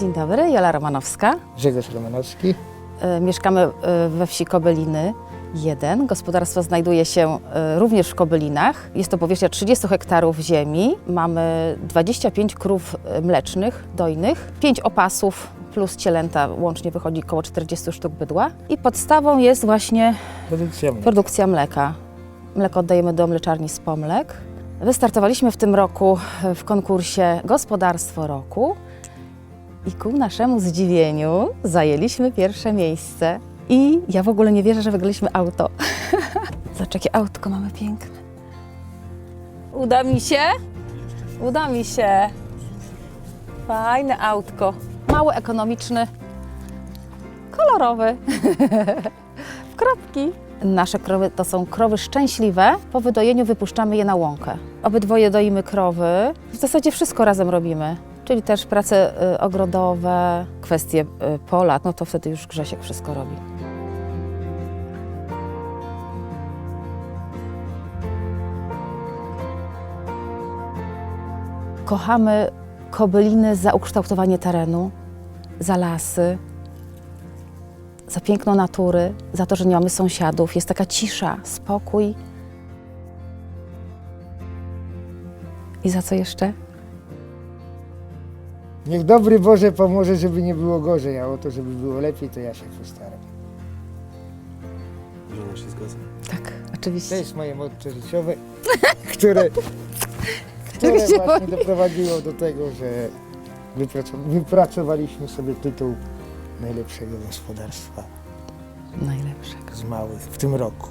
Dzień dobry, Jola Romanowska. Grzegorz Romanowski. E, Mieszkamy e, we wsi Kobyliny 1. Gospodarstwo znajduje się e, również w Kobylinach. Jest to powierzchnia 30 hektarów ziemi. Mamy 25 krów mlecznych, dojnych, 5 opasów plus cielęta, łącznie wychodzi około 40 sztuk bydła. I podstawą jest właśnie Produkcja mleka. produkcja mleka. Mleko oddajemy do mleczarni Spomlek. Wystartowaliśmy w tym roku w konkursie Gospodarstwo Roku i ku naszemu zdziwieniu zajęliśmy pierwsze miejsce. I ja w ogóle nie wierzę, że wygraliśmy auto. Zobacz, jakie autko mamy piękne. Uda mi się? Uda mi się. Fajne autko. Mały, ekonomiczny, kolorowy. w kropki. Nasze krowy to są krowy szczęśliwe. Po wydojeniu wypuszczamy je na łąkę. Obydwoje doimy krowy. W zasadzie wszystko razem robimy. Czyli też prace y, ogrodowe, kwestie y, pola, no to wtedy już Grzesiek wszystko robi. Kochamy kobyliny za ukształtowanie terenu, za lasy, za piękno natury, za to, że nie mamy sąsiadów. Jest taka cisza, spokój. I za co jeszcze? Niech dobry Boże pomoże, żeby nie było gorzej, a o to, żeby było lepiej, to ja się postaram. Żona się zgadza. Tak, To oczywiście. jest moje motto życiowe, które, które się właśnie doprowadziło do tego, że wypracow- wypracowaliśmy sobie tytuł najlepszego gospodarstwa Najlepszego. z małych w tym roku.